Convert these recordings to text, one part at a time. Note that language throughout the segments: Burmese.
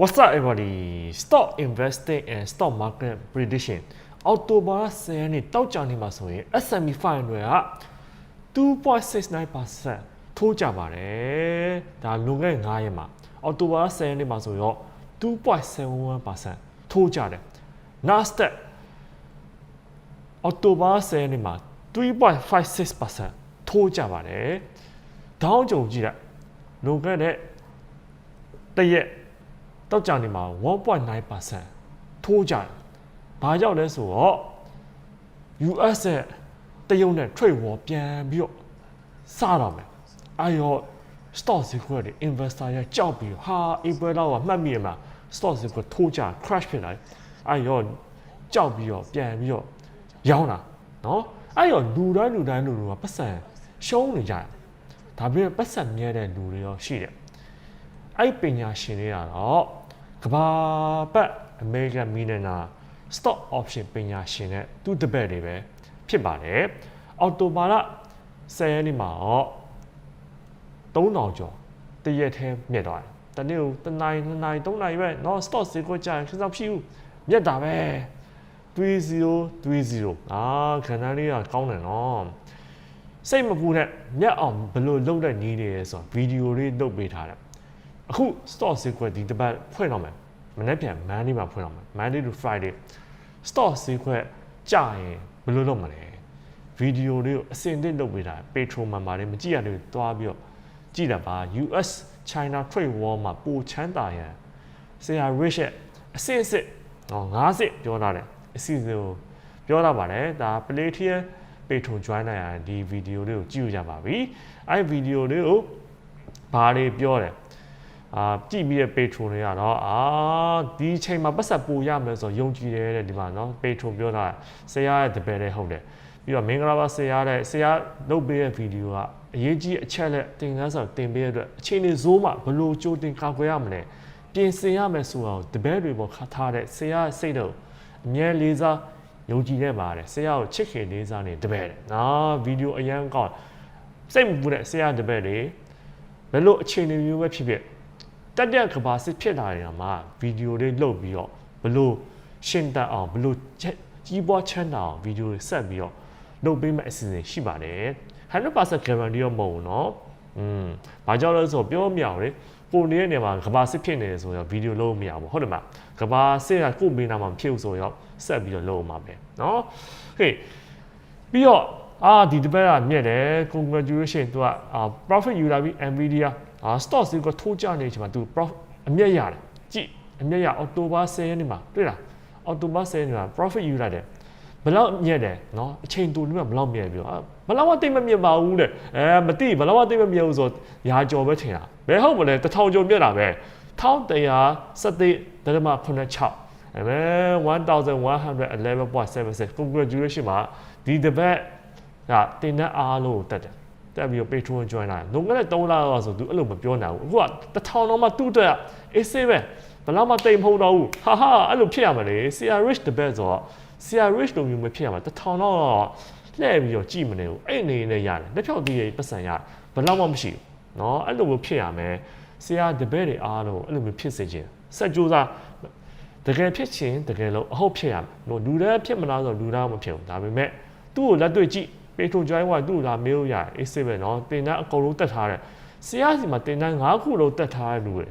What's up everybody Stock investing and stock market prediction အောက်တိုဘာ10ရက်နေ့တောက်ကြနေမှာဆိုရင် S&P 500က2.69%ထိုးကြပါတယ်ဒါလွန်ခဲ့တဲ့9ရက်မှာအောက်တိုဘာ10ရက်နေ့မှာဆိုရော2.71%ထိုးကြတယ် Nasdaq အောက်တိုဘာ10ရက်နေ့မှာ3.56%ထိုးကြပါတယ်ဒေါင်းကြုံကြည့်လိုက်လွန်ခဲ့တဲ့တရက် တောက်ကြနေမှာ1.9%ထိုးကြတယ်။ဘာကြောင့်လဲဆိုတော့ US ရဲ့တရုတ်နဲ့ trade war ပြန်ပြီးတော့စတော့မယ်။အဲရော stock ဈေးကွက်တွေ investor ရကြောက်ပြီးတော့ဟာ April လောက်ကမှတ်မိရမှာ stock ဈေးကွက်ထိုးကြ crash ဖြစ်လာတယ်။အဲရောကြောက်ပြီးတော့ပြန်ပြီးတော့ရောင်းတာနော်။အဲရောလူတိုင်းလူတိုင်းလူတွေကပတ်စံရှုံးနေကြတယ်။ဒါပေမဲ့ပတ်စံမြဲတဲ့လူတွေရောရှိတယ်။အဲ့ပညာရှင်တွေကတော့ ကဘာပတ် American Millionaire Stock Option ပညာရှင်နဲ့သူ့တပည့်တွေပဲဖြစ်ပါတယ်။အော်တိုဘာလ10ရက်နေ့မှာတော့3000ကျော်တရက်ထဲမြက်သွားတယ်။တနေ့ကိုတနိုင်နှစ်နိုင်သုံးနိုင်ပဲနော် stock ဈေးကွက်ကြရင်ခင်းဆောင်ဖြစ်ဦးမြက်တာပဲ3030အာခဏလေးကကောင်းတယ်နော်စိတ်မပူနဲ့မြက်အောင်ဘယ်လိုလုပ်တဲ့နည်းတွေလဲဆိုတော့ဗီဒီယိုလေးလုပ်ပေးထားတယ် အခု stock ဈေးကွက်ဒီတစ်ပတ်ဖွင့်တော့မယ်မနေ့ပြန် Monday မှာဖွင့်တော့မယ် Monday to Friday stock ဈေးကွက်ကြာရင်ဘယ်လိုလုပ်မလဲဗီဒီယိုလေးကိုအစင်တစ်လုပ်ပေးတာ Petro မှာပါတယ်မကြည့်ရလို့တွားပြီးတော့ကြည့်တာပါ US China trade war မှာပိုချမ်းသာရန်ဆရာ Rich ရဲ့အစစ်အစစ်ဟော50ပြောထားတယ်အစီအစဉ်ကိုပြောတာပါတယ်ဒါ Platier Petro join နိုင်ရဒီဗီဒီယိုလေးကိုကြည့်ရကြပါပြီအဲ့ဗီဒီယိုလေးကိုဘာတွေပြောတယ် အာကြည့်ပြီးရဲ့ Patreon တွေကတော့အာဒီချိန်မှာပတ်ဆက်ပို့ရမယ်ဆိုတော့ယုံကြည်တယ်တဲ့ဒီမှာနော် Patreon ပြောတာဆရာရဲ့တပည့်လေးဟုတ်တယ်ပြီးတော့မင်္ဂလာပါဆရာတဲ့ဆရာလုပ်ပေးတဲ့ဗီဒီယိုကအရေးကြီးအချက်လက်တင်ကန်းဆောင်တင်ပေးတဲ့အတွက်အချိန်လေးဇိုးမှဘလို့ကြိုတင်ကာကွယ်ရမလဲပြင်ဆင်ရမယ်ဆိုတာကိုတပည့်တွေပေါ်ခါထားတဲ့ဆရာစိတ်တော့အမြဲလေးစားယုံကြည်ရပါတယ်ဆရာကိုချစ်ခင်လေးစားနေတပည့်တယ်ငါဗီဒီယိုအရန်ကောင်းစိတ်မပူတဲ့ဆရာတပည့်တွေဘယ်လိုအချိန်မျိုးပဲဖြစ်ဖြစ် တက်တဲ့ကဘာစစ်ဖြစ်လာနေတာမှာဗီဒီယိုလေးလုပ်ပြီးတော့ဘလို့ရှင်းတတ်အောင်ဘလို့ကြီးပွားချမ်းသာအောင်ဗီဒီယိုတွေဆက်ပြီးတော့လုပ်ပေးမဲ့အစီအစဉ်ရှိပါတယ်100% guarantee ရောမဟုတ်ဘူးเนาะอืมဘာကြောင့်လဲဆိုတော့ပြောမရအောင်လေကိုနေတဲ့နေရာမှာကဘာစစ်ဖြစ်နေတယ်ဆိုတော့ဗီဒီယိုလုပ်မရဘူးဟုတ်တယ်မလားကဘာစစ်ကကိုမေးနာမှာမဖြစ်ဘူးဆိုတော့ဆက်ပြီးတော့လုပ်အောင်ပါပဲเนาะဟေးပြီးတော့အာဒီတစ်ပတ်ကမြက်တယ် congratulation သူကအာ profit ယူလာပြီး Nvidia အာ stock ဈေးကထိုးကျနေချိန်မှာ तू profit အမျက်ရတယ်ကြည့်အမျက်ရအောက်တိုဘာ10ရက်နေ့မှာတွေ့လားအောက်တိုဘာ10ရက်နေ့မှာ profit ယူလိုက်တယ်ဘယ်လောက်မြက်တယ်နော်အချိန်တူနေမှာဘယ်လောက်မြက်ပြီးတော့ဘယ်လောက်မှတိတ်မမြက်ပါဘူးတဲ့အဲမသိဘယ်လောက်မှတိတ်မမြက်ဘူးဆိုရာကြော်ပဲထင်တာဘယ်ဟုတ်မလဲတထောင်ကျော်မြက်တာပဲ1117ဒရမ96အဲ1111.76 congratulation မှာဒီတစ်ပတ်ကတင်တဲ့အားလုံးကိုတက်တယ် တက်ပြီးတော့ Patreon join လာတယ်။လုံခဲ့တဲ့3လလောက်ဆိုသူအဲ့လိုမပြောနိုင်ဘူး။အခုကတစ်ထောင်တော့မှသူ့အတွက်အေးဆေးပဲဘယ်တော့မှတိမ်မဟုတ်တော့ဘူး။ဟာဟာအဲ့လိုဖြစ်ရမှာလေ။ CR Rich တပည့်ဆိုတော့ CR Rich လိုမျိုးမဖြစ်ရမှာတစ်ထောင်တော့လှည့်ပြီးတော့ကြည်မနေဘူး။အဲ့အနေနဲ့ရတယ်။လက်ဖြောက်သေးရဲ့ပတ်စံရတယ်။ဘယ်တော့မှမရှိဘူး။နော်အဲ့လိုမျိုးဖြစ်ရမယ်။ CR တပည့်တွေအားလုံးအဲ့လိုမျိုးဖြစ်စေခြင်းဆက်ကြိုးစားတကယ်ဖြစ်ချင်းတကယ်လို့အဟုတ်ဖြစ်ရမယ်။လူတန်းဖြစ်မလားဆိုတော့လူတန်းမဖြစ်ဘူး။ဒါပေမဲ့သူ့ကိုလက်တွေ့ကြည့် ပေထရိုဂျိုင်းဝိုင်သူ့လာမေးလို့ရတယ် A7 နော်တင်တန်းအကုန်လုံးတက်ထားတယ်ဆရာစီမှာတင်တန်း၅ခုလုံးတက်ထားတဲ့လူတွေ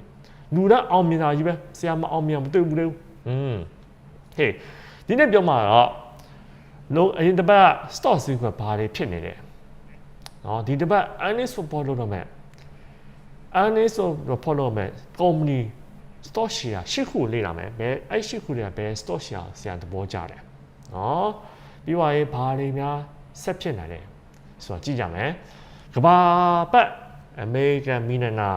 လူတော့အောင်မြင်တာကြီးပဲဆရာမအောင်မြင်မတွေ့ဘူးလေอืมဟေးဒီနေ့ပြောမှာတော့လုံးအရင်တစ်ပတ် stock စီးကွက်ဘာတွေဖြစ်နေလဲနော်ဒီတစ်ပတ် earnings report လုပ်တော့မယ် earnings report လုပ်မယ် company stock share ရှစ်ခုလေ့လာမယ်ဘယ်အဲ့ရှစ်ခုတွေကဘယ် stock share ဆရာသဘောကျတယ်နော်ပြီးွားရင်ဘာတွေများ ဆက်ဖြစ်နိုင်တယ်ဆိုတော့ကြည့်ကြမယ်ကဘာပတ်အမေရိကန်မီနနာ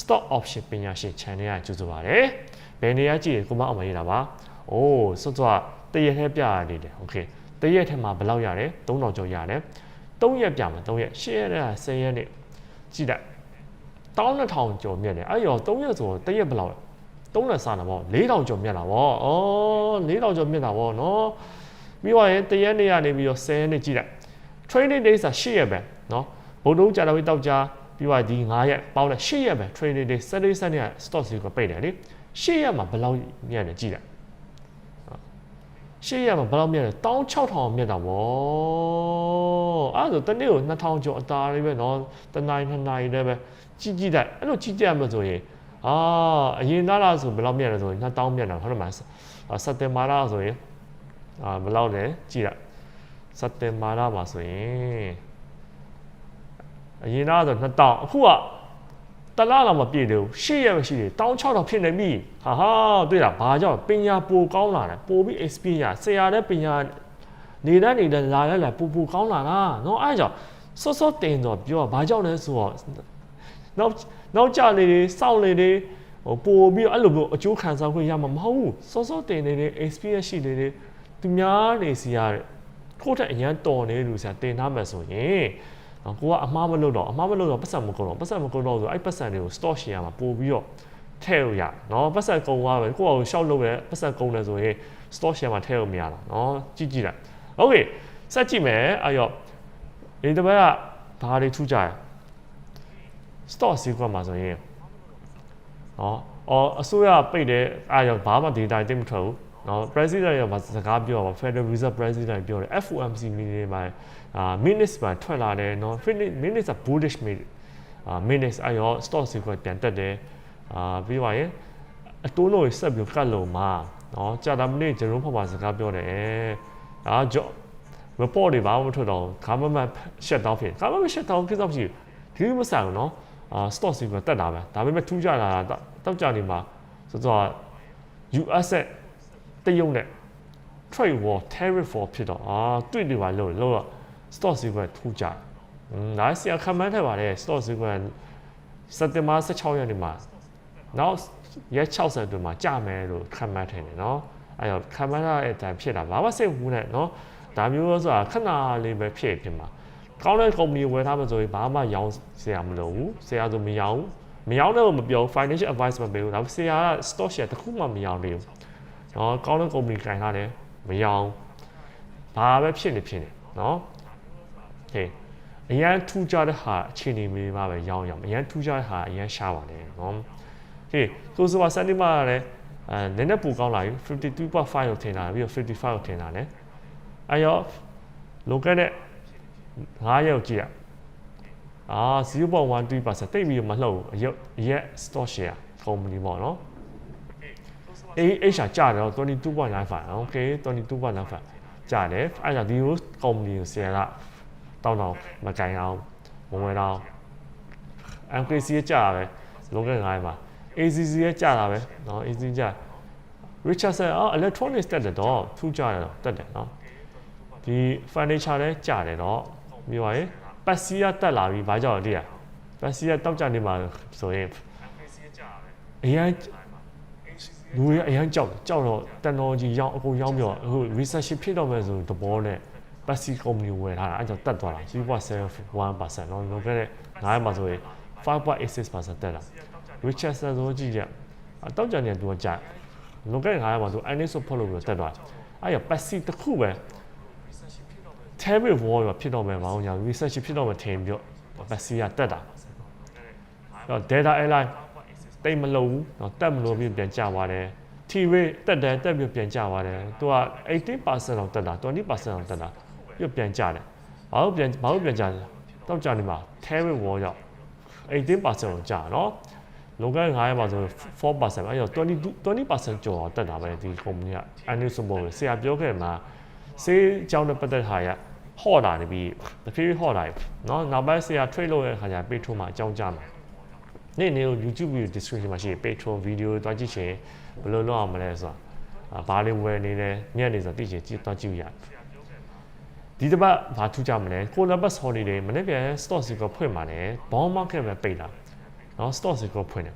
stock option ပညာရှင် channel ကကြိုဆိုပါတယ်ဘယ်နေရာကြည့်ကိုမအောင်မရေးတာပါအိုးစွတ်စွတ်တရက်ထဲပြရနေတယ်โอเคတရက်ထဲမှာဘယ်လောက်ရတယ်3000ကျော်ရတယ်3ရက်ပြမှာ3ရက်10ရက်နဲ့10ရက်နဲ့ကြည့်လိုက်12000ကျော်မြက်တယ်အဲ့ရော3ရက်ဆိုတရက်ဘယ်လောက်လဲ3နဲ့စတာပေါ့4000ကျော်မြက်တာပေါ့ဩ4000ကျော်မြက်တာပေါ့နော် ပြီးတော့ရင်တရက်နေ့ကနေပြီးတော့10ရက်နေ့ကြည့်လိုက် training days อ่ะ8ရက်ပဲเนาะဘုံလုံးကြာတော့တောက်ကြ ပြီးတော့ဒီ9ရက်ပေါင်းတဲ့10ရက်ပဲ trading day Saturday Sunday က stock စီကိုပိတ်တယ်လေ10ရက်မှာဘယ်လောက်မြတ်လဲကြည့်လိုက်ရှေ့ရမှာဘယ်လောက်မြတ်လဲ16000မြတ်တာဗောအဲ့ဒါဆိုတနေ့ကို2000ကျော်အသားလေးပဲเนาะတနိုင်နှစ်နိုင်လည်းပဲကြီးကြီးတိုက်အဲ့လိုကြီးကြရမှာဆိုရင်အာအရင်သားလားဆိုဘယ်လောက်မြတ်လဲဆိုရင်2000မြတ်တာဟုတ်တယ်မလားစက်တင်ဘာလားဆိုရင် အာဘယ်လောက်လဲကြည့်လိုက်စက်တင်ဘာလားမှာဆိုရင်အရင်သားဆို2000အခုကတလားတော့မပြည့်သေးဘူးရှေ့ရမရှိသေး16000ဖြစ်နေပြီဟာဟာတွေ့လားဘာကြောင့်ပညာပိုကောင်းလာတယ်ပိုပြီး experience ဆရာတဲ့ပညာနေတဲ့နေတဲ့လာလဲလာပူပူကောင်းလာတာเนาะအဲကြောင့်စောစောတင်တော့ပြောဘာကြောင့်လဲဆိုတော့နောက်နောက်ကြလေတွေစောင့်လေတွေဟိုပို့ပြီးအဲ့လိုမျိုးအကျိုးခံစားခွင့်ရမှာမဟုတ်ဘူးစောစောတင်နေတဲ့ experience ရှိနေတယ် သူများနေစီရတဲ့ကိုယ့်ထက်အရန်တော်နေလူဆရာတင်ထားမှဆိုရင်နော်ကိုကအမှားမလုပ်တော့အမှားမလုပ်တော့ပတ်စံမကုန်တော့ပတ်စံမကုန်တော့ဆိုအဲ့ပတ်စံတွေကို stock share မှာပို့ပြီးတော့ထည့်လို့ရနော်ပတ်စံကုန်သွားပဲကိုကရှောက်လုပ်ရဲပတ်စံကုန်တယ်ဆိုရင် stock share မှာထည့်လို့မရတာနော်ကြည့်ကြည့်လိုက် okay ဆက်ကြည့်မယ်အဲ့တော့ဒီတစ်ပတ်ကဘာတွေထူးကြလဲ stock sequence မှာဆိုရင်နော်အော်အစိုးရပိတ်တယ်အားရောဘာမှ data တိတ်မထွက်ဘူး နော် president ရောစကားပြောပါ Federal Reserve President ပြောတယ် FOMC meeting မှာအာ minutes မှာထွက်လာတယ်နော် minutes က bullish minute အာ minutes အရော stock sequence ပြန်တက်တယ်အာပြီးပါရင်အတိုးလို့ဆက်ပြီးကတ်လုံးမှာနော်ကြာတာမနေ့ဂျေရုံးဖော်ပါစကားပြောတယ်အာကြော report တွေဘာမှမထွက်တော့ government shut down ဖြစ် government shut down ကိစ္စမရှိဘူးဒီမဆိုင်ဘူးနော်အာ stock sequence တက်တာပဲဒါပေမဲ့ထူးကြတာတောက်ကြနေမှာဆိုတော့ US တရုတ်နဲ့ trade war tariff war ဖြစ်တော့အာတွေ့နေပါလို့လို့တော့ stock sequence ထူးကြ။음ဒါဆရာခမန်းထဲပါတယ် stock sequence စက်တင်ဘာ16ရက်နေ့မှာနောက်ရက်60အတွင်းမှာကြာမယ်လို့ခမန်းထင်တယ်နော်။အဲတော့ခမန်းရဲ့အတိုင်းဖြစ်တာဘာမှစိတ်ဝူးနဲ့နော်။ဒါမျိုးဆိုတာခဏလေးပဲဖြစ်ဖြစ်မှာ။ကောင်းတဲ့ company ဝယ်ထားမှဆိုရင်ဘာမှရောင်းဆရာမလုပ်ဘူး။ဆရာဆိုမရောင်းမရောင်းတော့မပြော financial advice မပေးဘူး။ဒါပေမဲ့ဆရာက stock share တစ်ခုမှမရောင်းသေးဘူး။ เนาะကောင်းတဲ့ company ကင်ထားတယ်မရောင်းဘာပဲဖြစ်နေဖြစ်နေเนาะโอเคအရန်ထူးခြားတဲ့ဟာအခြေအနေမျိုးမှာပဲရောင်းရအောင်အရန်ထူးခြားတဲ့ဟာအရန်ရှားပါတယ်เนาะโอเคကိုဆိုပါစနေမှာလည်းအဲနည်းနည်းပိုကောင်းလာပြီ52.5ကိုထင်လာပြီးတော့55ကိုထင်လာတယ်အဲရောလောကနဲ့9ရက်ကိုကြည့်ရအာ0.13%တိတ်ပြီးမလှုပ်ဘူးအရက်အရက် stock share company ပေါ့နော် AH ကျတယ်တော့22.95 okay 22.95ကျတယ်အဲ့ဒါဒီလို company ကိုဆရာကတောင်းတော့မကြိုင်အောင်မဝင်တော့ MKC ကျတာပဲလုံးက9မှာ ACC ရဲ့ကျတာပဲเนาะ ACC ကျ Richardson အော် electronics တက်တယ်တော့ထူးကြတယ်တော့တက်တယ်เนาะဒီ furniture လည်းကျတယ်တော့ပြီးပါရင်ပတ်စီကတက်လာပြီဘာကြောင့်လဲတည်းอ่ะပတ်စီကတောက်ကြနေမှာဆိုရင်အရင် လူတွေအရန်ကြောက်ကြောက်တော့ technology ရောက်အကုန်ရောက်ပြီးတော့အခု recession ဖြစ်တော့မယ်ဆိုတဲ့သဘောနဲ့ Pepsi company ဝယ်ထားတာအဲ့ကြောင့်တက်သွားတာ3.71%နော်လောကတဲ့9ရက်မှာဆိုရင်5.86%တက်လာ Richardson ဆိုကြည့်ကြအတောက်ကြံနေသူကကြိုက်လောကတဲ့9ရက်မှာဆို earnings ဆိုဖော်လို့ပြီးတော့တက်သွားတယ်အဲ့ရ Pepsi တစ်ခုပဲ Terry Wall ဖြစ်တော့မယ်မအောင်ညာ recession ဖြစ်တော့မယ်ထင်ပြီးတော့ Pepsi ကတက်တာအဲ့တော့ Delta Airline တိတ်မလုံဘူးเนาะတက်မလို့ပြီးပြန်ကျသွားတယ် T rate တက်တယ်တက်ပြီးပြန်ကျသွားတယ်သူက18%လောက်တက်တာ20%လောက်တက်တာပြီးပြန်ကျတယ်ဘာလို့ပြန်ဘာလို့ပြန်ကျလဲတောက်ကြနေမှာ table wall ရောက်18%လောက်ကျเนาะလောက9ရက်မှာဆို4%အဲ့တော့20 20%ကျော်တက်တာပဲဒီ company က annual support ဆရာပြောခဲ့မှာစေးအကြောင်းနဲ့ပတ်သက်တာရဟော့တာနေပြီးတဖြည်းဖြည်းဟော့တာเนาะနောက်ပိုင်းဆရာ trade လုပ်ရတဲ့ခါကျပေးထိုးမှာအကြောင်းကြားမှာ နေ့နေ့ကို YouTube video description မှာရှိ Patreon video တွားကြည့်ချင်ဘယ်လိုလုပ်အောင်မလဲဆိုတော့ဘာလေးဝယ်နေလဲညနေဆိုသိချင်ကြည့်တွားကြည့်ရဒီတစ်ပတ်ဘာထူးကြမလဲ Columbus Holiday မနေ့ပြန် stock စီကိုဖွင့်ပါတယ် bond market ပဲပိတ်လာနော် stock စီကိုဖွင့်တယ်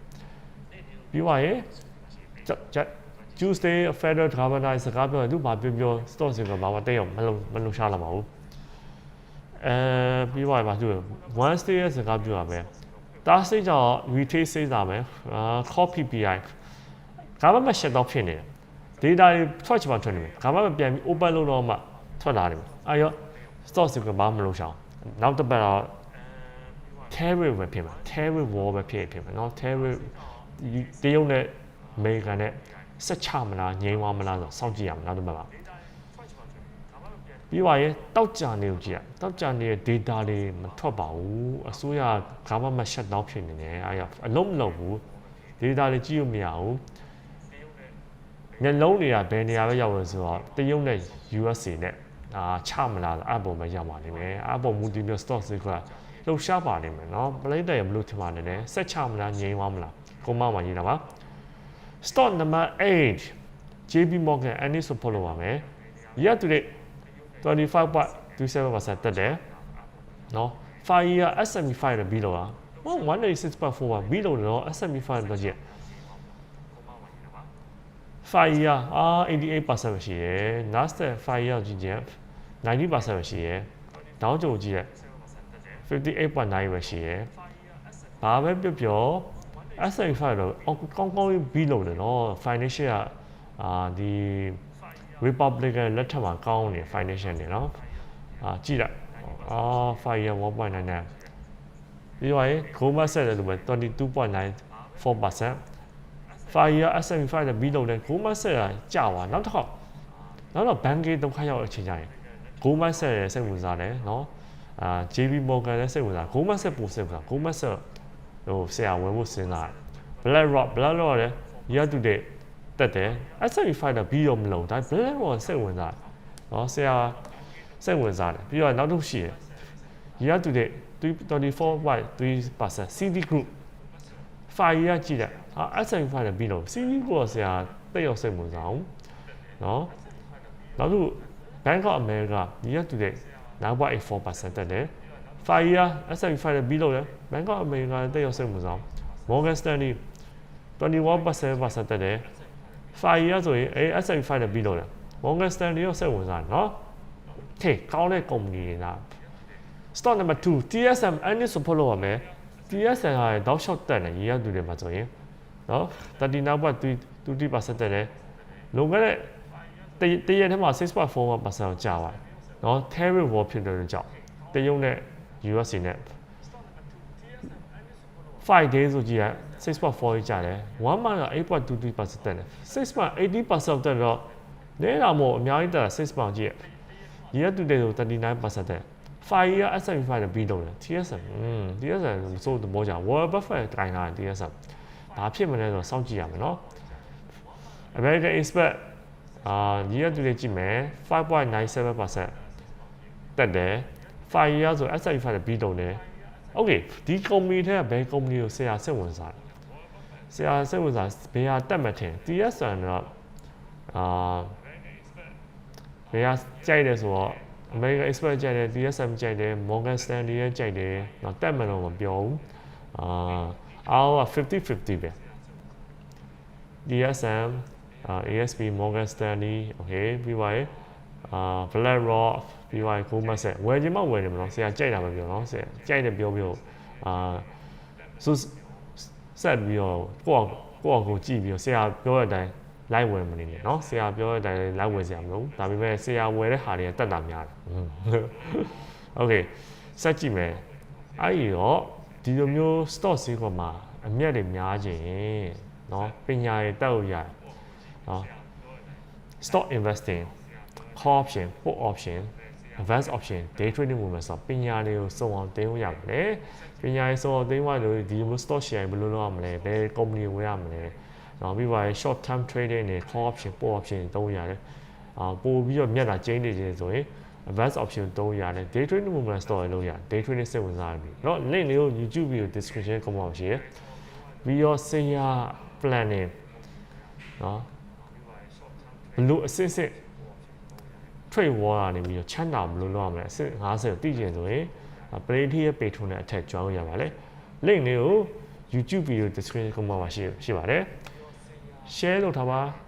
ပြီးပါရဲ့ Tuesday Federal Governor စကားပြောတယ်သူဘာပြောပြော stock စီကဘာမှတိတ်အောင်မလုံမလုံရှားလာပါဘူးအဲပြီးပါရဲ့ဘာသူ Wednesday စကားပြောရမယ် တားစိတ်ကြောင့် retail စိတ်တာမယ်အာ call PPI ကမ္ဘာမှာရှက်တော့ဖြစ်နေတယ် data တွေထွက်ချင်မှထွက်နေတယ်ကမ္ဘာမှာပြန်ပြီး open လုပ်တော့မှထွက်လာတယ်အဲရော stock စီကဘာမှမလုပ်ရှောင်နောက်တစ်ပတ်တော့ terror ပဲဖြစ်မှာ terror war ပဲဖြစ်ဖြစ်မှာเนาะ terror တရုတ်နဲ့အမေရိကန်နဲ့ဆက်ချမလားငြိမ်းသွားမလားဆိုတော့စောင့်ကြည့်ရမယ်နောက်တစ်ပတ်ပါ ပြီးပါရဲ့တောက်ကြနေကိုကြည့်ရတောက်ကြနေတဲ့ data တွေမထွက်ပါဘူးအစိုးရ government shutdown ဖြစ်နေတယ်အဲ့ရအလုံးမလုံးဘူး data တွေကြည့်လို့မရဘူးညလုံးတွေကဘယ်နေရာပဲရောက်လဲဆိုတော့တရုတ်နဲ့ USA နဲ့အာချမလားအပေါ်မှာရောက်ပါလိမ့်မယ်အပေါ်မူတည်ပြီး stock တွေကလှုပ်ရှားပါလိမ့်မယ်နော်ပလိတ်တယ်မလို့ထင်ပါနဲ့နဲ့ဆက်ချမလားငြိမ်းသွားမလားကိုမမှာရေးတာပါ stock number 8 JP Morgan Annie Support လုပ်ပါမယ် year to date 25.27%တက်တယ်နော် fire SME fire ပြီးလို့ပါဟို196.4ပါပြီးလို့တော့ SME fire တော့ကြည့် fire အာ88%ပဲရှိရယ် nasdaq fire ကြည့်ကြ90%ပဲရှိရယ်ဒေါင်းကြုံကြည့်ရ58.9ပဲရှိရယ်ဘာပဲပြောပြော SME fire တော့ကောင်းကောင်းပြီးလို့တယ်နော် financial ကအာဒီ Republican လက်ထက်မှာကောင်းနေ financial နေနော်အာကြည့်လိုက်အာ5 year 1.99ပြီးတော့ Goldman Sachs လည်းလိုပဲ22.94% 5 year S&P 5နဲ့ပြီးလို့တယ် Goldman Sachs ကကြာသွားနောက်တစ်ခေါက်နောက်တော့ bank ဒုက္ခရောက်အချိန်ကြရင် Goldman Sachs ရဲ့စိတ်ဝင်စားတယ်နော်အာ JP Morgan လည်းစိတ်ဝင်စား Goldman Sachs ပိုစိတ်ဝင်စား Goldman Sachs ဟိုဆရာဝင်ဖို့စဉ်းစားတယ် BlackRock BlackRock လည်း year to date တက်တယ် S&P 5တော့ပြီးတော့မလုံးဒါ BlackRock စိတ်ဝင်စားတယ်နော်ဆရာစိတ်ဝင်စားတယ်ပြီးတော့နောက်တစ်ခုရှိတယ် year to date 24.3% CD Group 5 year ကြည့်တယ်ဟာ S&P 5လည်းပြီးတော့ CD Group ကဆရာတိတ်ရောက်စိတ်ဝင်စားအောင်နော်နောက်တစ်ခု Bank of America year to date 9.84%တက်တယ်5 year S&P 5လည်းပြီးလို့တယ် Bank of America တိတ်ရောက်စိတ်ဝင်စားအောင် Morgan Stanley 21%တက်တယ် 5 year ဆိုရင်အဲ S&P 5လည်းပြီးလို့တယ် Morgan Stanley ရောစိတ်ဝင်စားတယ်နော်ဟေးကောင်းတဲ့ company တွေလား stock number 2 TSM အနည်း support လုပ်ရမယ် TSM ဟာတောက်လျှောက်တက်တယ်ရေရတူတွေမှာဆိုရင်နော်39.2%တက်တယ်လုံခဲ့တဲ့တရက်ထဲမှာ6.4%ကြာသွားနော် tariff war ဖြစ်တဲ့ကြောင့်တရုတ်နဲ့ US နဲ့ 5 days ဆိုကြည့်ရ6.4ကြာတယ်1 month က8.22%တက်တယ်6 month 80%တက်တော့နဲတာမို့အများကြီးတက်တာ6 month ကြည့်ရ year to date ဆို39%တက် 5 year S&P 5နဲ့ပြီးတော့တယ် TSM อืม TSM ဆိုသဘောကြ Warren Buffett တိုင်လာတယ် TSM ဘာဖြစ်မလဲဆိုတော့စောင့်ကြည့်ရမယ်เนาะ American Expert အာ year to date ကြည့်မယ်5.97%တက်တယ်5 year ဆို S&P 5နဲ့ပြီးတော့တယ် Okay ဒီ company ထဲကဘယ် company ကိုဆရာစိတ်ဝင်စားလဲဆရာစိတ်ဝင်စားဘယ်ဟာတက်မှထင် TSM တော့အာဘယ်ဟာကြိုက်တယ်ဆိုတော့ American Express ကြိုက်တယ် DSM ကြိုက်တယ် Morgan Stanley ရဲ့ကြိုက်တယ်တော့တက်မှတော့မပြောဘူးအာအားက50-50ပဲ DSM အာ ASP Morgan Stanley okay ပြီးပါရဲ့ အာ BlackRock ပြီးပါရဲ့ Goldman Sachs ဝယ်ခြင်းမဝယ်တယ်မနော်ဆရာကြိုက်တာပဲပြောနော်ဆရာကြိုက်တယ်ပြောပြောအာဆိုဆက်ပြီးတော့ကိုယ့်ကိုယ့်ကိုကြည့်ပြီးတော့ဆရာပြောတဲ့အတိုင်းလိုက်ဝယ်မနေနဲ့เนาะဆရာပြောတဲ့အတိုင်းလိုက်ဝယ်စရာမလိုဒါပေမဲ့ဆရာဝယ်တဲ့ဟာတွေကတက်တာများတယ်โอเคစက်ကြည့်မယ်အဲ့ဒီတော့ဒီလိုမျိုး stock ဈေးကွက်မှာအမြတ်တွေများခြင်းเนาะပညာတွေတက်လို့ရတယ်เนาะ stock investing call option put option advance option day trading ဝင်မှာဆိုပညာတွေကိုစုံအောင်တင်လို့ရပါတယ်ပညာရေးစုံအောင်တင်မှလို့ဒီလို stock share ဘယ်လိုလုပ်ရမလဲဘယ် company ဝယ်ရမလဲနောက်ပြီးပါ short term trading နဲ့ call option put option သုံးရတယ်အာပို့ပြီးတော့မျက်နှာကျင်းနေခြင်းဆိုရင် advance option သုံးရတယ် day trading movement store လုပ်ရ day trading စိတ်ဝင်စားပြီเนาะ link လေးကို YouTube video description ကောမှာရှိရပြီးတော့ senior planning เนาะဘလို့အစစ်စစ် trade war ကနေပြီးတော့ချမ်းသာမလို့လုပ်ရမလဲအစစ်50ကိုသိကျင်ဆိုရင် play ထည့်ရဲ့ page ထုံးနဲ့အထက်ကျောင်းရပါလေ link လေးကို YouTube video description ကောမှာရှိရှိပါတယ် share လုပ်ထားပါ